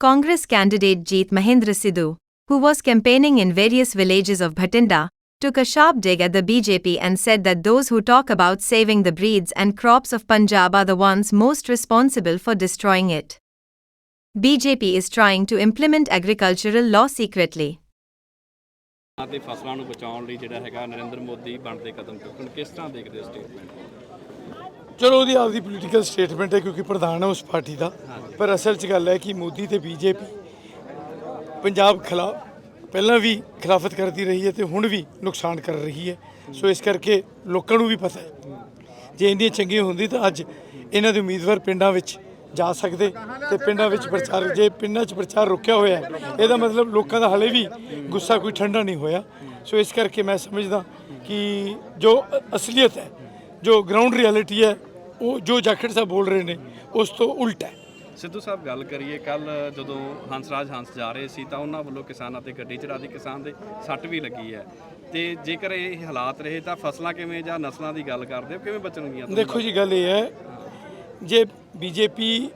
Congress candidate Jeet Mahendra Sidhu, who was campaigning in various villages of Bhatinda, took a sharp dig at the BJP and said that those who talk about saving the breeds and crops of Punjab are the ones most responsible for destroying it. BJP is trying to implement agricultural law secretly. ਅਤੇ ਫਸਲਾਂ ਨੂੰ ਬਚਾਉਣ ਲਈ ਜਿਹੜਾ ਹੈਗਾ ਨਰਿੰਦਰ ਮੋਦੀ ਬਣਦੇ ਕਦਮ ਚੁੱਕਣ ਕਿਸ ਤਰ੍ਹਾਂ ਦੇਖਦੇ ਹੋ ਸਟੇਟਮੈਂਟ ਚਲੋ ਉਹਦੀ ਆਪਦੀ ਪੋਲੀਟੀਕਲ ਸਟੇਟਮੈਂਟ ਹੈ ਕਿਉਂਕਿ ਪ੍ਰਧਾਨ ਹੈ ਉਸ ਪਾਰਟੀ ਦਾ ਪਰ ਅਸਲ 'ਚ ਗੱਲ ਹੈ ਕਿ ਮੋਦੀ ਤੇ ਬੀਜੇਪੀ ਪੰਜਾਬ ਖਿਲਾਫ ਪਹਿਲਾਂ ਵੀ ਖਿਲਾਫਤ ਕਰਦੀ ਰਹੀ ਹੈ ਤੇ ਹੁਣ ਵੀ ਨੁਕਸਾਨ ਕਰ ਰਹੀ ਹੈ। ਸੋ ਇਸ ਕਰਕੇ ਲੋਕਾਂ ਨੂੰ ਵੀ ਪਤਾ ਹੈ ਜੇ ਇੰਨੀ ਚੰਗੀ ਹੁੰਦੀ ਤਾਂ ਅੱਜ ਇਹਨਾਂ ਦੇ ਉਮੀਦਵਾਰ ਪਿੰਡਾਂ ਵਿੱਚ ਜਾ ਸਕਦੇ ਤੇ ਪਿੰਡਾਂ ਵਿੱਚ ਪ੍ਰਚਾਰ ਜੇ ਪਿੰਡਾਂ 'ਚ ਪ੍ਰਚਾਰ ਰੁਕਿਆ ਹੋਇਆ ਹੈ, ਇਹਦਾ ਮਤਲਬ ਲੋਕਾਂ ਦਾ ਹਲੇ ਵੀ ਗੁੱਸਾ ਕੋਈ ਠੰਡਾ ਨਹੀਂ ਹੋਇਆ। ਸੋ ਇਸ ਕਰਕੇ ਮੈਂ ਸਮਝਦਾ ਕਿ ਜੋ ਅਸਲੀਅਤ ਹੈ ਜੋ ਗਰਾਊਂਡ ਰਿਐਲਿਟੀ ਹੈ ਉਹ ਜੋ ਜਾਖੜ ਸਾਹਿਬ ਬੋਲ ਰਹੇ ਨੇ ਉਸ ਤੋਂ ਉਲਟ ਹੈ। ਸਿੱਧੂ ਸਾਹਿਬ ਗੱਲ ਕਰੀਏ ਕੱਲ ਜਦੋਂ ਹੰਸਰਾਜ ਹੰਸ ਜਾ ਰਹੇ ਸੀ ਤਾਂ ਉਹਨਾਂ ਵੱਲੋਂ ਕਿਸਾਨਾਂ ਤੇ ਗੱਡੀ ਚੜਾ ਦੀ ਕਿਸਾਨ ਦੇ ਸੱਟ ਵੀ ਲੱਗੀ ਹੈ। ਤੇ ਜੇਕਰ ਇਹ ਹਾਲਾਤ ਰਹੇ ਤਾਂ ਫਸਲਾਂ ਕਿਵੇਂ ਜਾਂ ਨਸਲਾਂ ਦੀ ਗੱਲ ਕਰਦੇ ਹੋ? ਕਿਵੇਂ ਬਚਣਗੀਆਂ ਦੇਖੋ ਜੀ ਗੱਲ ਇਹ ਹੈ ਜੇ ਬੀਜੇਪੀ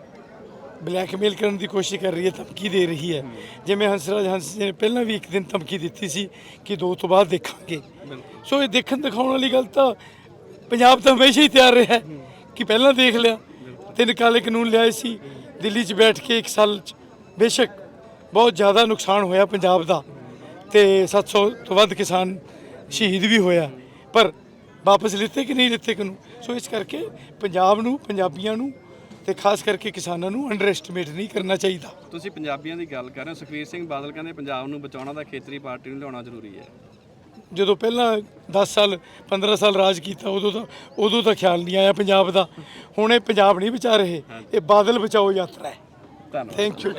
ਬਲੈਕਮੇਲ ਕਰਨ ਦੀ ਕੋਸ਼ਿਸ਼ ਕਰ ਰਹੀ ਹੈ ਧਮਕੀ ਦੇ ਰਹੀ ਹੈ। ਜਿਵੇਂ ਹੰਸਰਾਜ ਹੰਸ ਜੀ ਨੇ ਪਹਿਲਾਂ ਵੀ ਇੱਕ ਦਿਨ ਧਮਕੀ ਦਿੱਤੀ ਸੀ ਕਿ ਦੋ ਤੋਂ ਬਾਅਦ ਦੇਖਾਂਗੇ। ਸੋ ਇਹ ਦੇਖਣ ਦਿਖਾਉਣ ਵਾਲੀ ਗੱਲ ਤਾਂ ਪੰਜਾਬ ਤਾਂ ਹਮੇਸ਼ਾ ਹੀ ਤਿਆਰ ਰਿਹਾ ਕਿ ਪਹਿਲਾਂ ਦੇਖ ਲਿਆ। ਤਿੰਨ ਕਾਲੇ ਕਾਨੂੰਨ ਲਿਆਏ ਸੀ। ਦਿੱਲੀ 'ਚ ਬੈਠ ਕੇ ਇੱਕ ਸਾਲ 'ਚ ਬੇਸ਼ੱਕ ਬਹੁਤ ਜ਼ਿਆਦਾ ਨੁਕਸਾਨ ਹੋਇਆ ਪੰਜਾਬ ਦਾ ਤੇ 700 ਤੋਂ ਵੱਧ ਕਿਸਾਨ ਸ਼ਹੀਦ ਵੀ ਹੋਇਆ। ਪਰ ਵਾਪਸ ਲਿੱਤੇ ਕਿ ਨਹੀਂ ਲਿੱਤੇ ਕਾਨੂੰਨ ਸੋ ਇਸ ਕਰਕੇ ਪੰਜਾਬ ਨੂੰ, ਪੰਜਾਬੀਆਂ ਨੂੰ ਤੇ ਖਾਸ ਕਰਕੇ ਕਿਸਾਨਾਂ ਨੂੰ ਅੰਡਰ ਐਸਟੀਮੇਟ ਨਹੀਂ ਕਰਨਾ ਚਾਹੀਦਾ। ਤੁਸੀਂ ਪੰਜਾਬੀਆਂ ਦੀ ਗੱਲ ਕਰ ਰਹੇ ਹੋ। ਸੁਖਵੀਰ ਸਿੰਘ ਬਾਦਲ ਕਹਿੰਦੇ, ਪੰਜਾਬ ਨੂੰ ਬਚਾਉਣਾ ਤਾਂ ਖੇਤਰੀ ਪਾਰਟੀ ਨੂੰ ਲਿਆਉਣਾ ਜ਼ਰੂਰੀ ਹੈ। ਜਦੋਂ ਪਹਿਲਾਂ 10 ਸਾਲ 15 ਸਾਲ ਰਾਜ ਕੀਤਾ ਉਦੋਂ ਤਾਂ ਉਦੋਂ ਤਾਂ ਖਿਆਲ ਨਹੀਂ ਆਇਆ ਪੰਜਾਬ ਦਾ। ਹੁਣ ਇਹ ਪੰਜਾਬ ਨਹੀਂ ਬਚਾ ਰਹੇ। ਇਹ ਬਾਦਲ ਬਚਾਓ ਯਾਤਰਾ ਹੈ। ਧੰਨਵਾਦ। Thank you